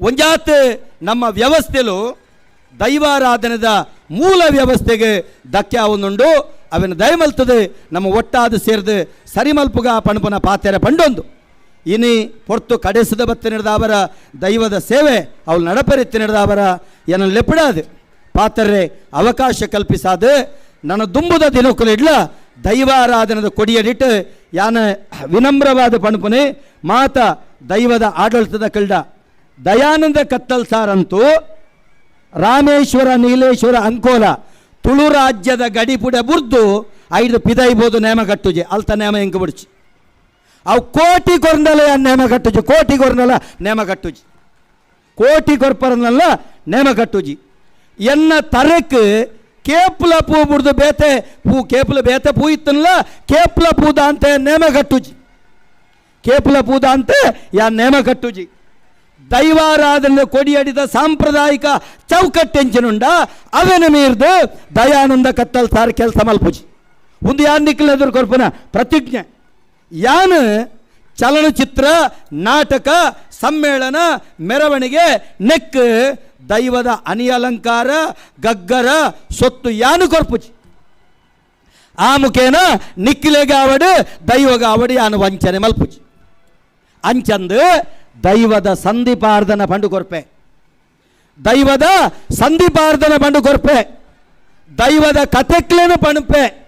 ಒಂಜಾತ್ ನಮ್ಮ ವ್ಯವಸ್ಥೆಲು ದೈವಾರಾಧನೆದ ಮೂಲ ವ್ಯವಸ್ಥೆಗೆ ಧಕ್ಕೆ ಅವನುಂಡು ಅವನ ದಯಮಲ್ತದೆ, ನಮ್ಮ ಒಟ್ಟಾದ ಸೇರ್ದು ಸರಿಮಲ್ಪುಗ ಪಣಪನ ಪಾತೆರ ಪಂಡೊಂದು. ಇನಿ ಪೊರ್ತು ಕಡೆಸದ ಬತ್ತ ನಡೆದವರ ದೈವದ ಸೇವೆ ಅವಳು ನಡಪೆರೆತ್ತಿ ನಡೆದ ಅವರ ಏನನ್ನು ಪಾತರ್ರೆ ಅವಕಾಶ ಕಲ್ಪಿಸಾದ ನನ್ನ ದುಂಬುದ ದಿನಕ್ಕೂ ಇಡ್ಲ ದೈವಾರಾಧನದ ಕೊಡಿಯಡಿಟ್ಟು ಯಾನ ವಿನಮ್ರವಾದ ಪಣಪನೆ ಮಾತ ದೈವದ ಆಡಳಿತದ ಕಳ್ಳ ದಯಾನಂದ ಕತ್ತಲ್ ಸಾರಂತೂ ರಾಮೇಶ್ವರ, ನೀಲೇಶ್ವರ, ಅಂಕೋಲ ತುಳು ರಾಜ್ಯದ ಗಡಿಪುಡ ಬುರ್ದು ಐದು ಪಿದೈಬೋದು ನೇಮ ಕಟ್ಟುಜೆ ಅಲ್ತ ನೇಮ ಹೆಂಗೆ ಬಿಡ್ಚಿ? ಅವು ಕೋಟಿ ಕೊರ್ನಲ ನೇಮ ಕಟ್ಟುಜಿ ಕೋಟಿ ಕೊರ್ನಲ್ಲ ನೇಮ ಕಟ್ಟುಜಿ ಕೋಟಿ ಕೊರ್ಪರನಲ್ಲ ನೇಮ ಕಟ್ಟುಜಿ ಎನ್ನ ತರಕ್ ಕೇಪ್ಲ ಪೂ ಬುಡ್ದು ಬೇತೆ, ಪೂ ಕೇಪ್ಲ ಬೇತೆ ಪೂ ಇತ್ತನಲ್ಲ ಕೇಪ್ಲ ಅಂತ ನೇಮ ಕಟ್ಟುಜಿ ಕೇಪ್ಲ ಪೂದ ಅಂತ ಯಾ ನೇಮ ಕಟ್ಟುಜಿ ದೈವಾರಾಧನೆ ಕೊಡಿಯಡಿದ ಸಾಂಪ್ರದಾಯಿಕ ಚೌಕಟ್ಟೆಂಚಿನುಂಡ ಅವೆನ ಮೀರ್ದು ದಯಾನಂದ ಕತ್ತಲ್ ಸಾರ್ ಕೆಲಸ ಮಲ್ಪುಜಿ. ಒಂದು ಯಾರು ನಿಖಿಲ್ ಎದುರು ಕೊರ್ಪನ ಪ್ರತಿಜ್ಞೆ. ಯಾನ್ ಚಲನಚಿತ್ರ, ನಾಟಕ, ಸಮ್ಮೇಳನ, ಮೆರವಣಿಗೆ, ನೆಕ್ ದೈವದ ಅನಿಯಲಂಕಾರ, ಗಗ್ಗರ, ಸೊತ್ತು ಯಾನು ಕೊರ್ಪುಜಿ. ಆ ಮುಖೇನ ನಿಖಿಲೆಗ ಅವಡು ದೈವಗ ಅವಡು ಯಾನು ವಂಚನೆ ಮಲ್ಪುಜಿ. ಅಂಚಂದು ದೈವದ ಸಂಧಿಪಾರ್ಧನ ಪಂಡು ಕೊರ್ಪೆ. ದೈವದ ಸಂಧಿಪಾರ್ಧನ ಪಂಡು ಕೊರ್ಪೆ. ದೈವದ ಕಥೆಕ್ಲೇನ ಪಣಪೆ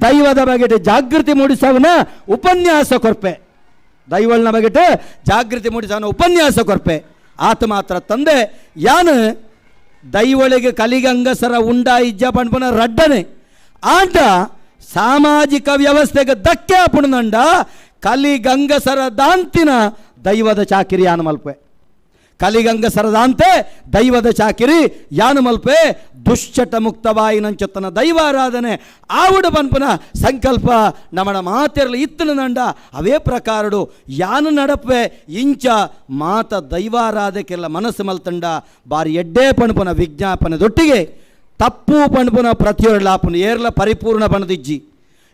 ದೈವದ ಬಗ್ಗೆ ಜಾಗೃತಿ ಮೂಡಿಸವನ ಉಪನ್ಯಾಸ ಕೊರ್ಪೆ. ದೈವಳ್ನ ಬಗ್ಗೆ ಜಾಗೃತಿ ಮೂಡಿಸವನ ಉಪನ್ಯಾಸ ಕೊರ್ಪೆ. ಆತ ಮಾತ್ರ ತಂದೆ, ಯಾನು ದೈವಳಿಗೆ ಕಲಿಗಂಗಸರ ಉಂಡ ಇಜ್ಜ ಪಣ್ಪನ ರಡ್ಡನೆ. ಆಂಡ ಸಾಮಾಜಿಕ ವ್ಯವಸ್ಥೆಗೆ ಧಕ್ಕೆ ಅಪುಣಂಡ ಕಲಿಗಂಗಸರ ದಾಂತಿನ ದೈವದ ಚಾಕಿರಿ ಯಾನು ಮಲ್ಪೆ ಕಲಿಗಂಗಸರ ಸರದಾಂತೆ, ದೈವದ ಚಾಕಿರಿ, ಯಾನು ಮಲ್ಪೆ, ದುಶ್ಚಟ ಮುಕ್ತವಾಯಿನಂಚತ್ತನ ದೈವಾರಾಧನೆ ಆವುಡ ಬನ್ಪನ ಸಂಕಲ್ಪ ನಮನ ಮಾತೆರಲು ಇತ್ತನ ನಂಡ, ಅವೇ ಪ್ರಕಾರಡು, ಯಾನು ನಡಪೆ ಇಂಚ ಮಾತ ದೈವಾರಾಧಕೆಲ್ಲ ಮನಸ್ಸು ಮಲ್ತಂಡ, ಬಾರಿ ಎಡ್ಡೇ ಪಣಪನ ವಿಜ್ಞಾಪನದೊಟ್ಟಿಗೆ, ತಪ್ಪು ಪಣಪನ ಪ್ರತಿಯೊಳ್ಳಾಪನ ಏರ್ಲ ಪರಿಪೂರ್ಣ ಪಣದಿಜ್ಜಿ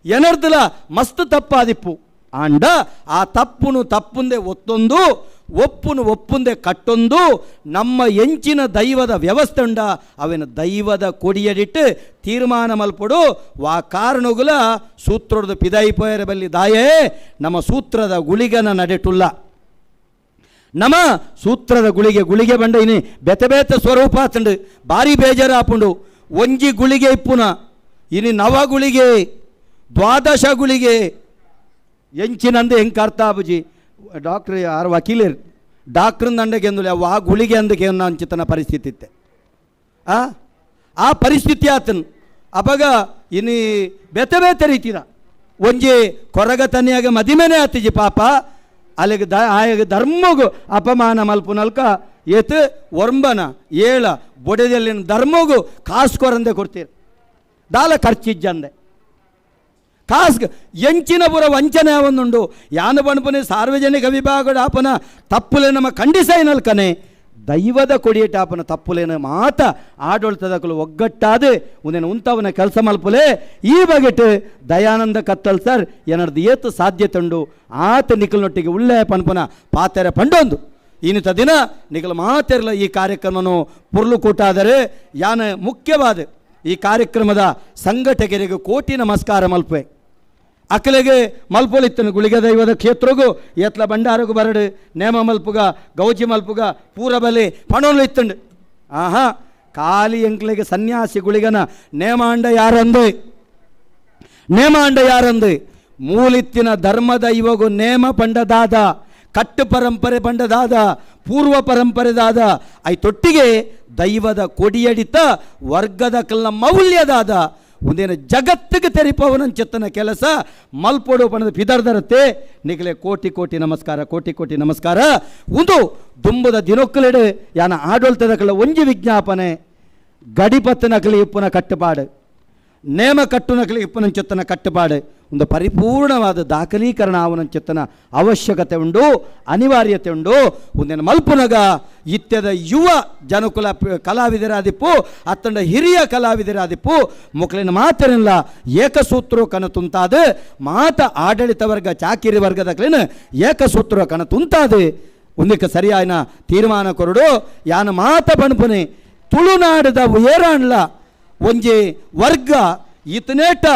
ಎನರ್ದಲ ಮಸ್ತ್ ತಪ್ಪಾದಿಪ್ಪು. ಆಂಡ ಆ ತಪ್ಪುನು ತಪ್ಪುಂದೆ ಒತ್ತೊಂದು ಒಪ್ಪುನು ಒಪ್ಪುಂದೆ ಕಟ್ಟೊಂದು ನಮ್ಮ ಎಂಚಿನ ದೈವದ ವ್ಯವಸ್ಥೆ ಉಂಡ. ಅವನ ದೈವದ ಕೊಡಿಯಡಿಟ್ಟು ತೀರ್ಮಾನ ಮಲ್ಪಡು. ವಾ ಕಾರಣಗುಲ ಸೂತ್ರದ ಪಿದಾಯಿಪೋಯರ ಬಲ್ಲಿ, ದಾಯೇ, ನಮ್ಮ ಸೂತ್ರದ ಗುಳಿಗನ ನಡೆಟುಲ್ಲ. ನಮ ಸೂತ್ರದ ಗುಳಿಗೆ ಗುಳಿಗೆ ಬಂಡ ಇನಿ ಬೆತೆ ಬೇತೆ ಸ್ವರೂಪ ಆತಂಡು. ಭಾರಿ ಬೇಜಾರು ಆಪುಂಡು ಒಂಜಿ ಗುಳಿಗೆ ಇಪ್ಪುನ. ಇನಿ ನವ ಗುಳಿಗೆ, ದ್ವಾದಶ ಗುಳಿಗೆ, ಎಂಚಿನಂದು ಹೆಂಗೆ ಅರ್ಥ ಡಾಕ್ಟ್ರ್ ಯಾರು ವಕೀಲರು ಡಾಕ್ಟ್ರನ್ನ ದಂಡಕ್ಕೆ ಎಂದುಲೆ ಅವು ಆ ಗುಳಿಗೆ ಅಂದಕ್ಕೆ ಅಂಚಿತನ ಪರಿಸ್ಥಿತಿ ಇತ್ತೆ. ಆ? ಆ ಪರಿಸ್ಥಿತಿ ಆತನು. ಅಪಗ ಇನ್ನು ಬೆತ್ತ ಬೇತೆ ರೀತಿನ. ಒಂಜಿ ಕೊರಗ ತನಿಯಾಗ ಮದಿಮೆನೆ ಆತಿಜಿ ಪಾಪ. ಅಲ್ಲಿಗೆ ದ, ಆಯಾಗ ಧರ್ಮಗು ಅಪಮಾನ ಮಲ್ಪುನಲ್ಕ ಏತ್ ಒರ್ಂಬನ ಏಳ, ಬೊಡೆದಲ್ಲಿನ ಧರ್ಮಗು ಕಾಸು ಕೊರಂದೆ ಕೊಡ್ತೀರಿ. ದಾಲ ಖರ್ಚಿಜ್ಜಂದೆ. ಕಾಸ್ಗ ಎಂಚಿನ ಪುರ ವಂಚನೆ ಅವನುಂಡು ಯಾನು ಬಣ್ಪನೆ ಸಾರ್ವಜನಿಕ ಆಪನ ತಪ್ಪುಲೆ ನಮ್ಮ ಖಂಡಿಸೈನಲ್ಕನೆ ದೈವದ ಕೊಡಿಯಟಾಪನ ತಪ್ಪುಲೇನ ಮಾತ ಆಡಳಿತದಕ್ಕಲು ಒಗ್ಗಟ್ಟಾದೆ ಉಂದೇನು ಉಂತವನ ಕೆಲಸ ಮಲ್ಪುಲೆ. ಈ ಬಗೆಟ್ ದಯಾನಂದ ಕತ್ತಲ್ ಸರ್ ಏನರ್ದು ಏತು ಸಾಧ್ಯತೆ ಉಂಡು ಆತ ನಿಖಲ್ನೊಟ್ಟಿಗೆ ಉಳ್ಳೆ ಪನ್ಪನ ಪಾತೆರ ಪಂಡೊಂದು. ಇನ್ನಿತ ದಿನ ನಿಖಲ್ ಮಾತೆರಲ ಈ ಕಾರ್ಯಕ್ರಮನು ಪುರ್ಲು ಕೂಟಾದರೆ ಯಾನ ಮುಖ್ಯವಾದ ಈ ಕಾರ್ಯಕ್ರಮದ ಸಂಘಟಕರಿಗೆ ಕೋಟಿ ನಮಸ್ಕಾರ ಮಲ್ಪೆ ಅಕಲೆಗೆ ಮಲ್ಪೊಲಿತ್ತನು ಗುಳಿಗ ದೈವದ ಕ್ಷೇತ್ರಗೂ. ಎತ್ಲ ಬಂಡಾರಗೂ ಬರಡು, ನೇಮ ಮಲ್ಪುಗ, ಗೌಜಿ ಮಲ್ಪುಗ, ಪೂರ ಬಲೆ ಪಣೋಲು ಇತ್ತಂಡು. ಆಹಾ, ಖಾಲಿ ಎಂಕ್ಲೆಗೆ ಸನ್ಯಾಸಿ ಗುಳಿಗನ ನೇಮಾಂಡ ಯಾರಂದು? ನೇಮಾಂಡ ಯಾರಂದು? ಮೂಲಿತ್ತಿನ ಧರ್ಮ ದೈವಗು ನೇಮ ಪಂಡದಾದ, ಕಟ್ಟು ಪರಂಪರೆ ಪಂಡದಾದ, ಪೂರ್ವ ಪರಂಪರೆದಾದ ಐ ತೊಟ್ಟಿಗೆ ದೈವದ ಕೊಡಿಯಡಿತ, ವರ್ಗದ ಕಲ್ಲ ಮೌಲ್ಯದಾದ ಒಂದೇನು ಜಗತ್ತಿಗೆ ತೆರಿಪವನಂಚೆತ್ತನ ಕೆಲಸ. ಮಲ್ಪೋಡು ಪಣದ ಪಿದರ್ದರತೆ ನಿಗಲೆ ಕೋಟಿ ಕೋಟಿ ನಮಸ್ಕಾರ, ಕೋಟಿ ಕೋಟಿ ನಮಸ್ಕಾರ. ಒಂದು ದುಂಬದ ದಿನೊಕ್ಕಲಿಡು, ಯಾನ ಆಡಳಿತದ ಒಂಜಿ ವಿಜ್ಞಾಪನೆ ಗಡಿಪತ್ತನಕಲಿ ಇಪ್ಪುನ ಕಟ್ಟುಪಾಡು. ನೇಮ ಕಟ್ಟುನಕಲಿ ಇಪ್ಪನಂಚೆತ್ತನ ಕಟ್ಟುಪಾಡು. ಒಂದು ಪರಿಪೂರ್ಣವಾದ ದಾಖಲೀಕರಣ ಅವನಂಚೆತ್ತನ ಅವಶ್ಯಕತೆ ಉಂಡು, ಅನಿವಾರ್ಯತೆ ಉಂಡು. ಒಂದಿನ ಮಲ್ಪುನಗ, ಇತ್ಯದ ಯುವ ಜನಕುಲ ಕಲಾವಿದರಾದಿಪ್ಪು, ಅತ್ತಂಡ ಹಿರಿಯ ಕಲಾವಿದರಾದಿಪ್ಪು ಮುಕ್ಲಿನ ಮಾತನಿಲ್ಲ ಏಕಸೂತ್ರೋ ಕಣ ತುಂತಾದ ಮಾತ ಆಡಳಿತ ವರ್ಗ, ಚಾಕಿರಿ ವರ್ಗದ ಕ್ಲಿನ ಏಕಸೂತ್ರು ಕಣ ತುಂತಾದ ಒಂದಕ್ಕೆ ಸರಿಯಾಯಿನ ತೀರ್ಮಾನ ಕೊರಡು, ಯಾನ ಮಾತ ಬಣ್ಪುನೆ, ತುಳುನಾಡದ ಏರಾಣ್ಲ ಒಂಜಿ ವರ್ಗ ಇತನೇಟ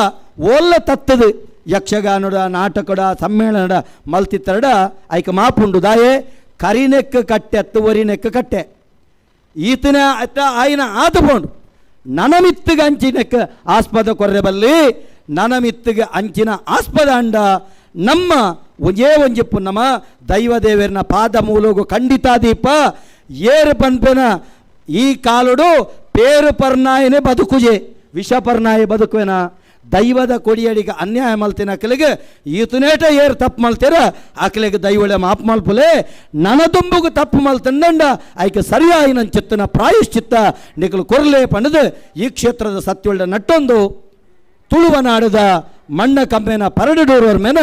ಓಲ್ಲ ತತ್ತದು. ಯಕ್ಷಗಾನಡ, ನಾಟಕಡ, ಸಮ್ಮೇಳನಡ, ಮಲ್ತಿತ್ತರಡ, ಐಕ ಮಾಪುಂಡು ದಾಯೆ, ಕರಿನೆಕ್ಕ ಕಟ್ಟೆ, ಅತ್ತುವರಿ ನೆಕ್ಕ ಕಟ್ಟೆ. ಈತನ ಅತ್ತ ಆಯ್ನ ಆದುಕೊಂಡು ನನಮಿತ್ತಿಗೆ ಅಂಚಿನಕ್ಕ ಆಸ್ಪದ ಕೊರ್ರೆ ಬಲ್ಲಿ, ನನಮಿತ್ತಿಗೆ ಅಂಚಿನ ಆಸ್ಪದ ಅಂಡ, ನಮ್ಮ ಒಂಜೇ ಒಂಜಿಪ್ಪು ನಮ್ಮ ದೈವದೇವರನ ಪಾದ ಮೂಲಗು ಖಂಡಿತ ದೀಪ, ಏರು ಬಂದ್ಬನ ಈ ಕಾಲುಡು ಪೇರು ಪರ್ನಾಯಿನೇ ಬದುಕುಜೆ, ವಿಷ ಪರ್ನಾಯಿ ಬದುಕುವೆನ. ದೈವದ ಕೊಡಿಯಡಿಗೆ ಅನ್ಯಾಯ ಮಲ್ತಿನ ಅಕಲಿಗೆ ಈತನೇಟ ಏರು ತಪ್ಪು ಮಲ್ತೀರ, ಅಕಲಿಗೆ ದೈವಳೆ ಮಾಪ್ ಮಲ್ಪುಲೆ. ನನದುಂಬುಗು ತಪ್ಪು ಮಲ್ತಂಡ ಆಯ್ಕೆ ಸರಿಯಾಗಿ ನನ್ನ ಚಿತ್ತನ ಪ್ರಾಯಶ್ಚಿತ್ತ. ನಿಗಲು ಕೊರಲೆ ಪಣದು, ಈ ಕ್ಷೇತ್ರದ ಸತ್ಯೊಳ್ಳ ನಟ್ಟೊಂದು. ತುಳುವ ನಾಡದ, ಮಣ್ಣ ಕಂಬೆನ ಪರಡಡೂರವ್ರ ಮೇನ.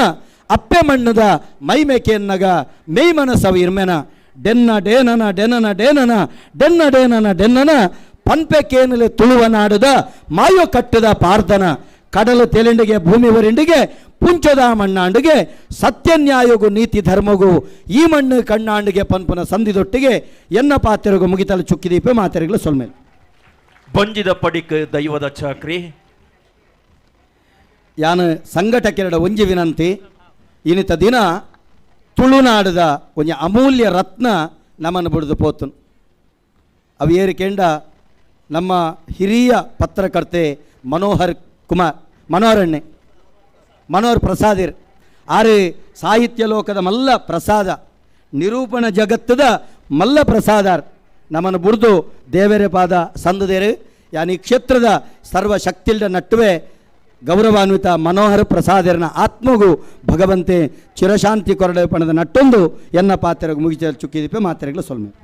ಅಪ್ಪೆ ಮಣ್ಣದ, ಮೈ ಮೇಕೆಯನ್ನಗ ಮೇಯ್ಮನ ಸವ ಇರ್ಮೆನ. ಡೆನ್ನ ಡೇನನ, ಡೆನನ ಡೇನನ, ಡೆನ್ನ ಡೇನನ, ಡೆನ್ನನ. ಪನ್ಪೆ ಕೇನಲೆ ತುಳುವ ನಾಡದ ಮಾಯೋ ಕಟ್ಟದ ಪಾರ್ಥನ ಕಡಲು ತೆಲೆಂಡಿಗೆ ಭೂಮಿ ವರಿಂಡಿಗೆ ಪುಂಚದ ಮಣ್ಣಾಂಡಿಗೆ ಸತ್ಯ ನ್ಯಾಯಗೂ ನೀತಿ ಧರ್ಮಗು ಈ ಮಣ್ಣು ಕಣ್ಣಾಂಡಿಗೆ ಪನ್ಪುನ ಸಂದಿದೊಟ್ಟಿಗೆ ಎನ್ನ ಪಾತ್ರೆಗೂ ಮುಗಿತಲು ಚುಕ್ಕಿದೀಪೆ ಮಾತೆರೆಗಳು ಸೊಲ್ಮೇಲೆ. ಬಂಜಿದ ಪಡಿಕ ದೈವದ ಚಾಕ್ರಿ. ಯಾನು ಸಂಘಟಕೆರಡ ಒಂಜಿ ವಿನಂತಿ ಇನಿತ ದಿನ ತುಳುನಾಡದ ಒಂಜಿ ಅಮೂಲ್ಯ ರತ್ನ ನಮ್ಮನ್ನು ಬಿಡಿದು ಪೋತನು. ಅವು ಏರಿಕೆಂಡ ನಮ್ಮ ಹಿರಿಯ ಪತ್ರಕರ್ತೆ ಮನೋಹರ್ ಕುಮಾರ್ ಮನೋಹರಣ್ಣೆ ಮನೋಹರ್ ಪ್ರಸಾದಿರ್, ಆರೆ ಸಾಹಿತ್ಯ ಲೋಕದ ಮಲ್ಲ ಪ್ರಸಾದ, ನಿರೂಪಣ ಜಗತ್ತದ ಮಲ್ಲ ಪ್ರಸಾದಾರ್, ನಮ್ಮನ್ನು ಬುರ್ದು ದೇವರೇ ಪಾದ ಸಂದದೇರು, ಯಾನಿ ಕ್ಷೇತ್ರದ ಸರ್ವ ಶಕ್ತಿಲ್ಡ ನಟ್ಟುವೆ ಗೌರವಾನ್ವಿತ ಮನೋಹರ ಪ್ರಸಾದರನ ಆತ್ಮಗೂ ಭಗವಂತೆ ಚಿರಶಾಂತಿ ಕೊರಡೆ ಪಣದ ನಟ್ಟೊಂದು ಎನ್ನ ಪಾತ್ರೆಗೆ ಮುಗಿಚ ಚುಕ್ಕಿದೀಪೆ ಮಾತ್ರೆಗಳು ಸೊಲ್ಮೆ.